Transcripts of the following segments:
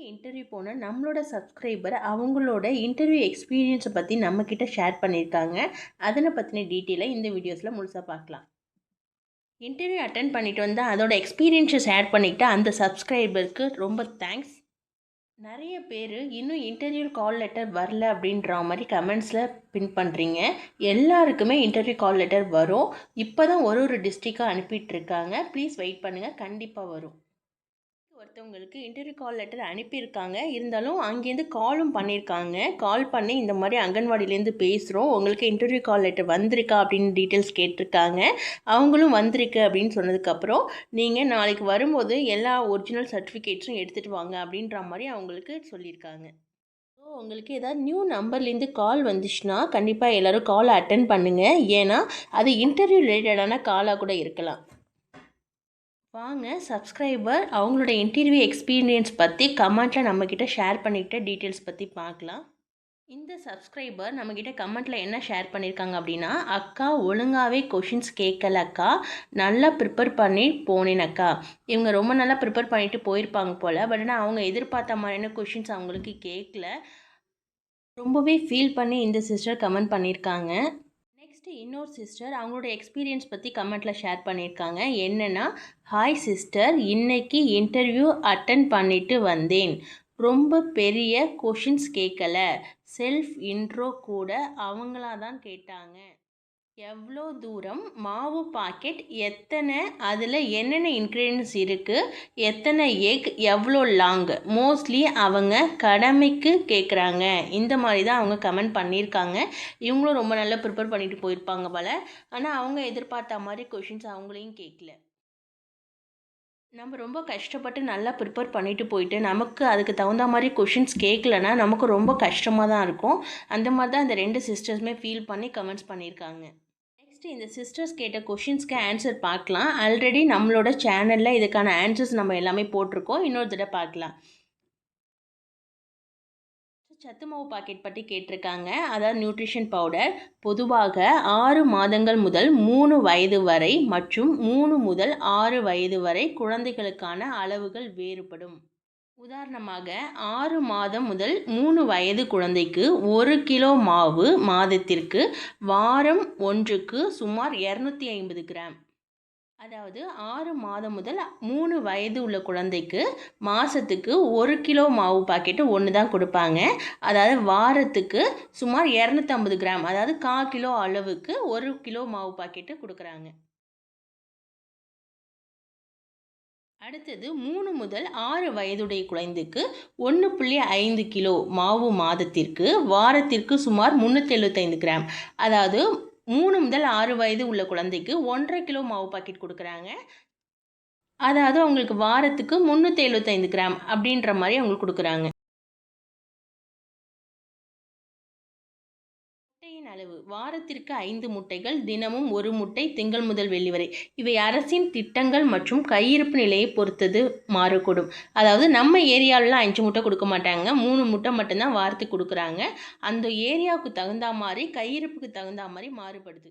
இன்றைக்கி இன்டர்வியூ போன நம்மளோட சப்ஸ்கிரைபர் அவங்களோட இன்டர்வியூ எக்ஸ்பீரியன்ஸை பற்றி நம்மக்கிட்ட ஷேர் பண்ணியிருக்காங்க அதனை பற்றின டீட்டெயிலை இந்த வீடியோஸில் முழுசாக பார்க்கலாம். இன்டர்வியூ அட்டன் பண்ணிட்டு வந்தால் அதோட எக்ஸ்பீரியன்ஸை ஷேர் பண்ணிக்கிட்டு அந்த சப்ஸ்கிரைபருக்கு ரொம்ப தேங்க்ஸ் நிறைய பேர் இன்னும் இன்டர்வியூ கால் லெட்டர் வரல அப்படின்ற மாதிரி கமெண்ட்ஸில் பின் பண்ணுறீங்க எல்லாருக்குமே இன்டர்வியூ கால் லெட்டர் வரும். இப்போ தான் ஒரு ஒரு டிஸ்ட்ரிக்டாக அனுப்பிட்டுருக்காங்க ப்ளீஸ் வெயிட் பண்ணுங்கள் கண்டிப்பாக வரும். ஒருத்தவங்களுக்கு இன்டர்வியூ கால் லெட்டர் அனுப்பியிருக்காங்க. இருந்தாலும் அங்கேருந்து காலும் பண்ணியிருக்காங்க. கால் பண்ணி இந்த மாதிரி அங்கன்வாடியிலேருந்து பேசுகிறோம் உங்களுக்கு இன்டர்வியூ கால் லெட்டர் வந்திருக்கா அப்படின்னு டீட்டெயில்ஸ் கேட்டிருக்காங்க. அவங்களும் வந்திருக்கு அப்படின்னு சொன்னதுக்கப்புறம் நீங்கள் நாளைக்கு வரும்போது எல்லா ஒரிஜினல் சர்டிஃபிகேட்ஸும் எடுத்துகிட்டு வாங்க அப்படின்ற மாதிரி அவங்களுக்கு சொல்லியிருக்காங்க. ஸோ உங்களுக்கு ஏதாவது நியூ நம்பர்லேருந்து கால் வந்துச்சுன்னா கண்டிப்பாக எல்லோரும் காலை அட்டன் பண்ணுங்கள் ஏன்னா அது இன்டர்வியூ ரிலேட்டடான காலாக கூட இருக்கலாம். வாங்க சப்ஸ்கிரைபர் அவங்களோட இன்டர்வியூ எக்ஸ்பீரியன்ஸ் பற்றி கமெண்ட்டில் நம்மக்கிட்ட ஷேர் பண்ணிக்கிட்ட டீட்டெயில்ஸ் பற்றி பார்க்கலாம். இந்த சப்ஸ்கிரைபர் நம்மக்கிட்ட கமெண்ட்டில் என்ன ஷேர் பண்ணியிருக்காங்க அப்படின்னா அக்கா ஒழுங்காகவே கொஷின்ஸ் கேட்கல அக்கா நல்லா ப்ரிப்பேர் பண்ணி போனேன் அக்கா இவங்க ரொம்ப நல்லா ப்ரிப்பேர் பண்ணிட்டு போயிருப்பாங்க போல் பட் ஆனால் அவங்க எதிர்பார்த்த மாதிரியான கொஷின்ஸ் அவங்களுக்கு கேட்கல ரொம்பவே ஃபீல் பண்ணி இந்த சிஸ்டர் கமெண்ட் பண்ணியிருக்காங்க இன்னொரு சிஸ்டர் அவங்களோட எக்ஸ்பீரியன்ஸ் பற்றி கமெண்ட்டில் ஷேர் பண்ணியிருக்காங்க. என்னென்னா ஹாய் சிஸ்டர் இன்னைக்கு இன்டர்வியூ அட்டன் பண்ணிட்டு வந்தேன். ரொம்ப பெரிய கொஷின்ஸ் கேட்கல செல்ஃப் இன்ட்ரோ கூட அவங்களா தான் கேட்டாங்க. எவ்வளோ தூரம் மாவு பாக்கெட் எத்தனை அதில் என்னென்ன இன்க்ரீடியன்ஸ் இருக்குது எத்தனை எக் எவ்வளோ லாங்கு மோஸ்ட்லி அவங்க கடமைக்கு கேட்குறாங்க இந்த மாதிரி தான் அவங்க கமெண்ட் பண்ணியிருக்காங்க. இவங்களும் ரொம்ப நல்லா ப்ரிப்பேர் பண்ணிட்டு போயிருப்பாங்க போல். ஆனால் அவங்க எதிர்பார்த்த மாதிரி கொஷின்ஸ் அவங்களையும் கேட்கல நம்ம ரொம்ப கஷ்டப்பட்டு நல்லா ப்ரிப்பேர் பண்ணிட்டு போயிட்டு நமக்கு அதுக்கு தகுந்த மாதிரி கொஷின்ஸ் கேட்கலன்னா நமக்கு ரொம்ப கஷ்டமாக தான் இருக்கும். அந்த மாதிரி தான் இந்த ரெண்டு சிஸ்டர்ஸுமே ஃபீல் பண்ணி கமெண்ட்ஸ் பண்ணியிருக்காங்க. நெக்ஸ்ட் இந்த சிஸ்டர்ஸ் கேட்ட கொஷின்ஸ்க்கு ஆன்சர் பார்க்கலாம். ஆல்ரெடி நம்மளோட சேனலில் இதுக்கான ஆன்சர்ஸ் நம்ம எல்லாமே போட்டிருக்கோம். இன்னொரு தடவை பார்க்கலாம். சத்து மாவு பாக்கெட் பற்றி கேட்டிருக்காங்க. அதாவது நியூட்ரிஷன் பவுடர் பொதுவாக ஆறு மாதங்கள் முதல் மூணு வயது வரை மற்றும் மூணு முதல் ஆறு வயது வரை குழந்தைகளுக்கான அளவுகள் வேறுபடும். உதாரணமாக ஆறு மாதம் முதல் மூணு வயது குழந்தைக்கு ஒரு கிலோ மாவு மாதத்திற்கு வாரம் ஒன்றுக்கு சுமார் இரநூத்தி ஐம்பது கிராம். அதாவது ஆறு மாதம் முதல் மூணு வயது உள்ள குழந்தைக்கு மாதத்துக்கு ஒரு கிலோ மாவு பாக்கெட்டு ஒன்று தான் கொடுப்பாங்க. அதாவது வாரத்துக்கு சுமார் இரநூத்தம்பது கிராம் அதாவது கா கிலோ அளவுக்கு ஒரு கிலோ மாவு பாக்கெட்டு கொடுக்குறாங்க. அடுத்தது மூணு முதல் ஆறு வயதுடைய குழந்தைக்கு ஒன்று புள்ளி ஐந்து கிலோ மாவு மாதத்திற்கு வாரத்திற்கு சுமார் முந்நூற்றி எழுபத்தைந்து கிராம். அதாவது மூணு முதல் ஆறு வயது உள்ள குழந்தைக்கு ஒன்றரை கிலோ மாவு பாக்கெட் கொடுக்குறாங்க. அதாவது அவங்களுக்கு வாரத்துக்கு முந்நூற்றி எழுபத்தைந்து கிராம் அப்படின்ற மாதிரி அவங்களுக்கு கொடுக்குறாங்க. முட்டையின் அளவு. வாரத்திற்கு ஐந்து முட்டைகள் தினமும் ஒரு முட்டை திங்கள் முதல் வெள்ளி வரை. இவை அரசின் திட்டங்கள் மற்றும் கையிருப்பு நிலையை பொறுத்தது மாறக்கூடும் அதாவது நம்ம ஏரியாவிலாம் அஞ்சு முட்டை கொடுக்க மாட்டாங்க. மூணு முட்டை மட்டும்தான் வாரத்துக்கு கொடுக்குறாங்க. அந்த ஏரியாவுக்கு தகுந்த மாதிரி கையிருப்புக்கு தகுந்த மாதிரி மாறுபடுது.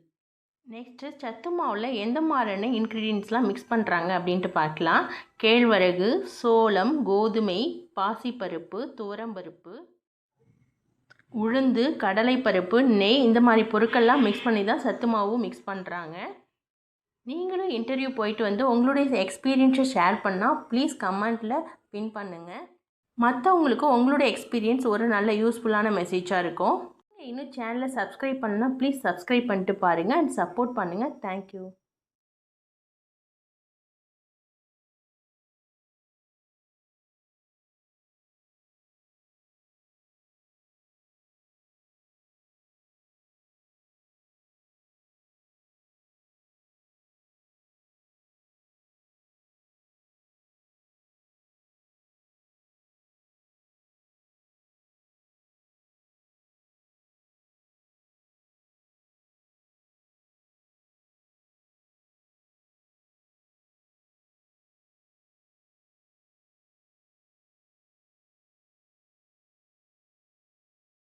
நெக்ஸ்ட்டு சத்து மாவில் எந்த மாதிரியான இன்க்ரீடியன்ஸ்லாம் மிக்ஸ் பண்ணுறாங்க அப்படின்ட்டு பார்க்கலாம். கேழ்வரகு சோளம் கோதுமை பாசிப்பருப்பு துவரம்பருப்பு உளுந்து கடலைப்பருப்பு நெய் இந்த மாதிரி பொருட்கள்லாம் மிக்ஸ் பண்ணி தான் சத்து மாவும் மிக்ஸ் பண்ணுறாங்க நீங்களும் இன்டர்வியூ போயிட்டு வந்து உங்களுடைய எக்ஸ்பீரியன்ஸை ஷேர் பண்ணால் ப்ளீஸ் கமெண்ட்டில் பின் பண்ணுங்கள் மற்றவங்களுக்கு உங்களுடைய எக்ஸ்பீரியன்ஸ் ஒரு நல்ல யூஸ்ஃபுல்லான மெசேஜாக இருக்கும். இன்னும் சேனலை சப்ஸ்கிரைப் பண்ணால் ப்ளீஸ் சப்ஸ்கிரைப் பண்ணிட்டு பாருங்கள் அண்ட் சப்போர்ட் பண்ணுங்கள் தேங்க்யூ